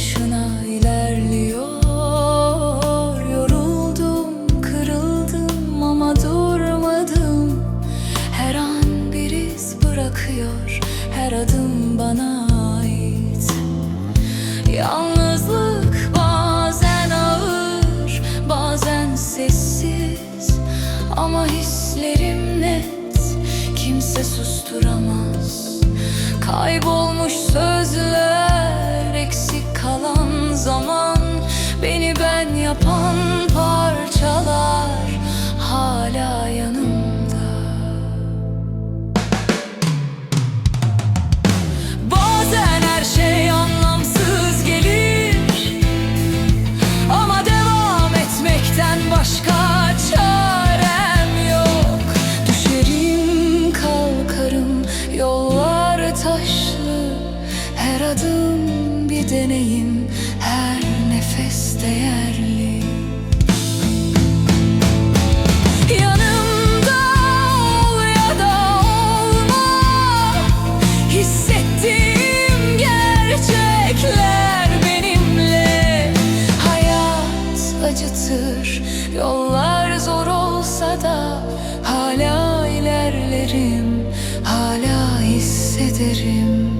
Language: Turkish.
başına ilerliyor. Yoruldum, kırıldım ama durmadım. Her an bir iz bırakıyor Her adım bana ait. Yalnızlık bazen ağır Bazen sessiz. Ama hislerim net Kimse susturamaz. Kaybolmuş sözüm Beni ben yapan parçalar Hala yanımda. Bazen her şey anlamsız gelir Ama devam etmekten başka çarem yok. Düşerim kalkarım yollar taşlı. Her adım bir deneyim her İlerlerim Hala hissederim